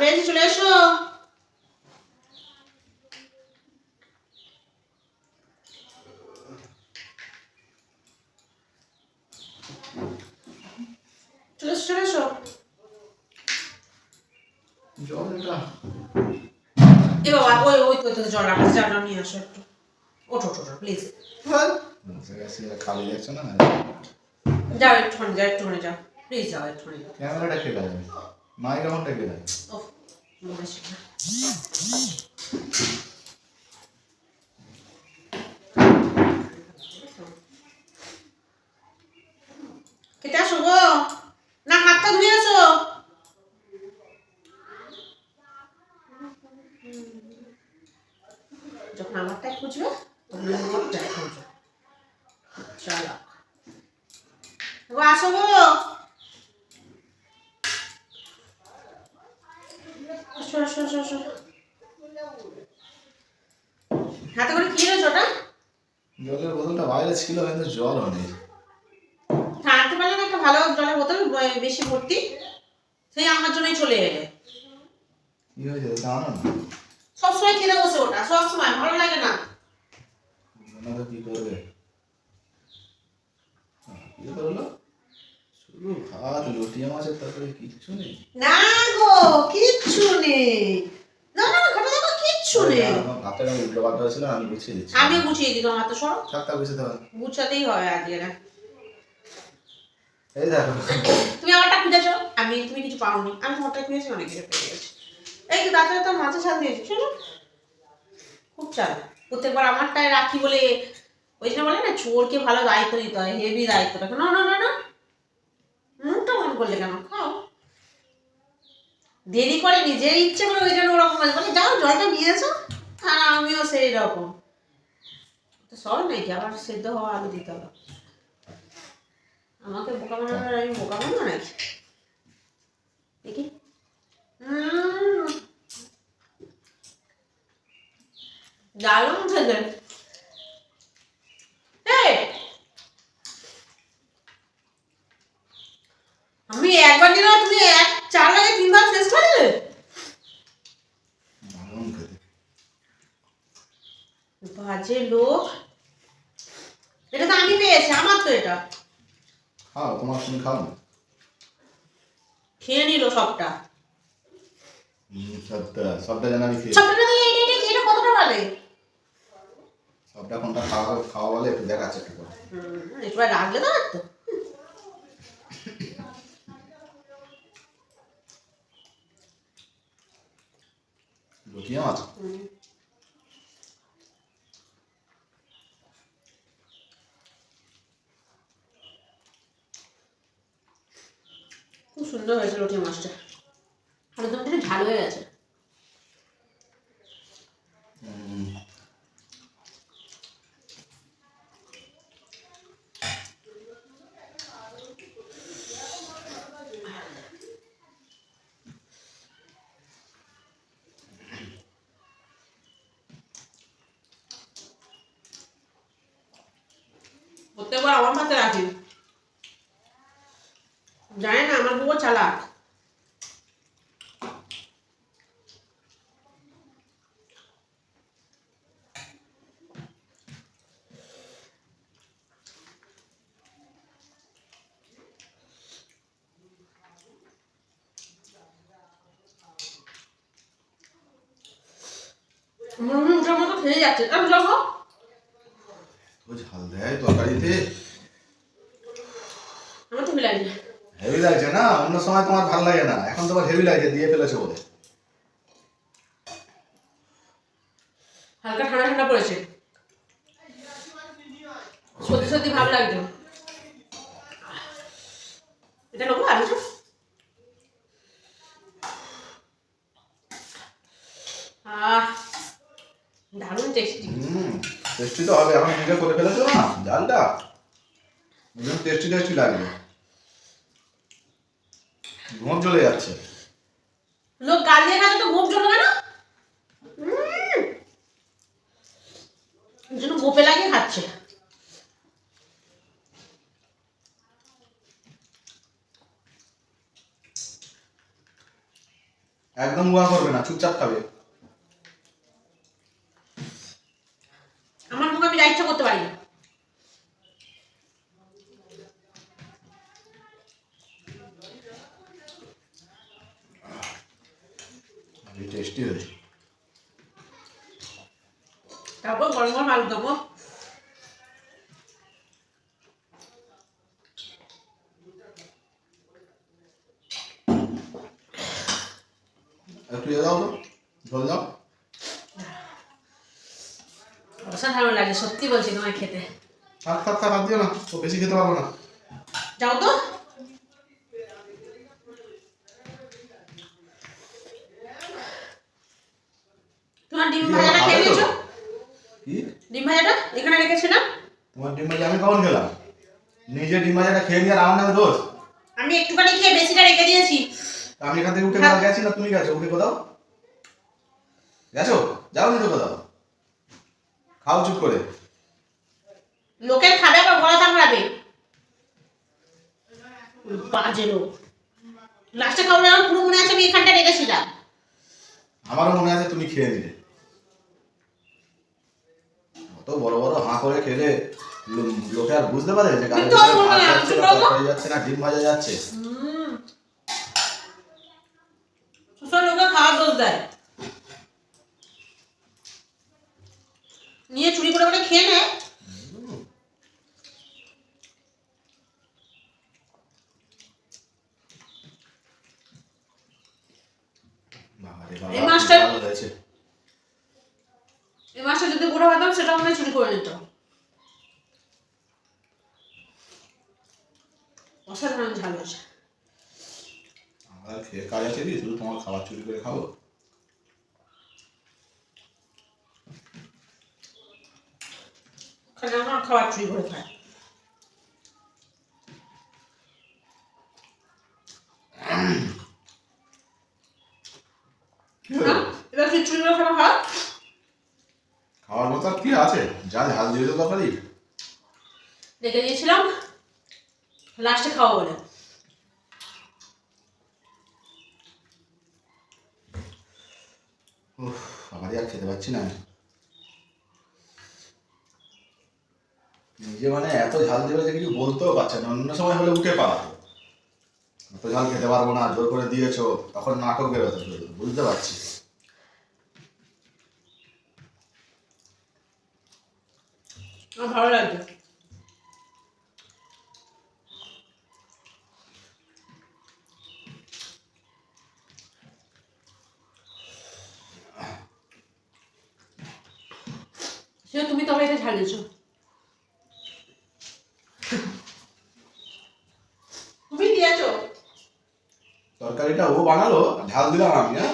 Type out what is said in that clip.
পেয়েছি চলে এসো চলে এসো চলে এসো এ বাবা ওই ওই তো ওই তো জল রাখা জলটা নিয়ে আসো একটু। ওঠো ওঠো প্লিজ সেটা খালি যাচ্ছে না যাও একটুখানি যাও একটুখানি যাও। প্লিজ যাও একটুখানি। ক্যামেরাটা ওহ, মনে ছিল না। খেতে আসো না, হাতটা ধুয়ে আসো। যখন আমারটাই খুঁজবে, তখন আমারটাই খুঁজবে চলো গো আসো গো আসো আসো আসো আসো হাতে করে কি এনেছো ওটা? জলের বোতলটা বাইরে ছিল কিন্তু জলও নেই। আনতে পারলে একটা ভালো জলের বোতল বেশি ভর্তি। সেই আমার জন্যই চলে এলে। কি হয়েছে জানো? না সবসময় খেতে বসে ওটা সবসময় ভালো লাগে না। ওনারা কি করবে? আহ, কি করল? শুধু ভাত লটিয়া মাছের তরকারি কিচ্ছু নেই। না গো কিচ্ছু নেই। না না না, ঘরে দেখো কিচ্ছু নেই। আমি উল্টো পাল্টা হয়েছিল আমি গুছিয়ে দিচ্ছি। আমি গুছিয়ে দিলাম হাতে সরো গুছিয়ে দেওয়া গুছাতেই হয় আজকে না এই দেখো। তুমি আমারটা খুঁজেছো? আমি তুমি কিছু পাওনি। আমি তোমারটা খুঁজেছি অনেক কিছু পেয়ে গেছি। এই তো তাছাড়া তো মাছের সাথে দিয়েছি শোনো। খুব চাল। প্রত্যেকবার আমারটায় রাখি বলে ওই জন্য বলে না চোরকে ভালো দায়িত্ব দিতে হয় হেভি দায়িত্ব রাখো না না না না। মুখটা মন করলে কেন? দেরি করে নিজের ইচ্ছে করে ওই জন্য ওরকম হয়। বলে, যাও, জলটা নিয়ে এসো। আর আমিও সেই রকম। তো সব নাকি, আবার সেদ্ধ হওয়া আলু দিতে হবে। আমাকে বোকা বানানোর আমি বোকা বানাবো নাকি? দেখি। দারুণ খেতে। আমি একবার দিন তুমি এক চার লাগে তিনবার শেষ করে দেবে দারুণ খেতে বাজে লোক এটা তো আমি পেয়েছি আমার তো এটা। খাও তোমার তুমি খাও। খেয়ে নিল সবটা। সবটা সবটা যেন আমি সবটা না এটা এটা কতটা ভালো? সবটা কোনটা খাওয়া খাওয়া বলে একটু দেখাচ্ছে একটু করে। একটু রাখলে তো তো। মাছ? খুব সুন্দর হয়েছে লটি মাছটা। আর একদম একটু ঝাল হয়ে গেছে। প্রত্যেকবার আমার হাতে রাখি। জানে না আমার বুবো চালাক। উঠার মতো খেয়ে যাচ্ছে। আমি যাব তো ঝাল দেয় তরকারিতে। আমার তো লাগছে হেভি লাগছে না? অন্য সময় তোমার ভালো লাগে না। এখন তোমার হেভি লাগছে দিয়ে ফেলেছো বলে। হালকা ঠান্ডা ঠান্ডা পড়েছে। সত্যি সত্যি ভালো লাগছে। এটা নেব আর কিছু? দারুণ টেস্টি হুম টেস্টি তো হবে। এখন নিজে করে ফেলেছো না? ডালটা টেস্টি টেস্টি লাগবে। ঘুম চলে যাচ্ছে। লোক গাল দিয়ে খাচ্ছে তো ঘুম চলবে না? যেন গোপে লাগিয়ে খাচ্ছে। একদম গোয়া করবে না চুপচাপ খাবে আমার মুখে আমি যা ইচ্ছা করতে পারি না টেস্টি হয়েছে তারপর গরম গরম আলু দেবো। একটু ইয়ে দাও তো ঝোল দাও। অসাধারণ লাগে সত্যি বলছি তোমায় খেতে। থাক থাক থাক আর দিও না ও বেশি খেতে পারব না। যাও তো তোমার ডিম কি ভাজাটা হবে খেয়ে নিয়েছো? কি ডিম ভাজাটা এখানে রেখেছিলাম তোমার ডিম ভাজি আমি কখন খেলাম? নিজে ডিম ভাজাটা খেয়ে নিয়ে আর আমার নামে দোষ? আমি একটুখানি খেয়ে বেশিটা রেখে দিয়েছি। আমি এখান থেকে উঠে। গেছি না তুমি গেছো? উঠে কোথাও? গেছো? যাও নি তো কোথাও। খাও চুপ করে। লোকের খাবে আবার গলা কামড়াবে বাজে লোক। লাস্টে আমার পুরো মনে আছে আমি এখানটা রেখেছিলাম। আমারও মনে আছে তুমি খেয়ে নিলে। অত বড় বড় হাঁ করে খেলে লোকে আর বুঝতে পারে যে গাড়ি যাচ্ছে না তরকারি যাচ্ছে না ডিম ভাজা যাচ্ছে। লোকে খাওয়ার দোষ দেয়। নিয়ে চুরি করে করে খেয়ে নেয় মাছটা-। এই বুড়ো সেটা হয় চুরি করে নিত অসাধারণ ঝাল হয়েছে। আমার খেয়ে কাজ আছে কি শুধু তোমার খাবার চুরি করে খাব? খালি আমার খাবার চুরি করে খায়? এবার চুরি করে খাবার কি আছে? যা ঝাল তরকারি রেখে দিয়েছিলাম। লাস্টে খাওয়া বলে আবারই আর খেতে পাচ্ছি না নিজে মানে এত ঝাল দেবে যে কিছু বলতেও পারছে না অন্য সময় হলে উঠে পালাতো। এত ঝাল খেতে পারব না জোর করে দিয়েছ তখন নাটক বেরোতো বুঝতে পারছি। আমার ভালো লাগছে সে তুমি তবে এটা ঝাল দিয়েছ। তুমি দিয়েছ। তরকারিটা ও বানালো ঝাল দিলাম আমি হ্যাঁ?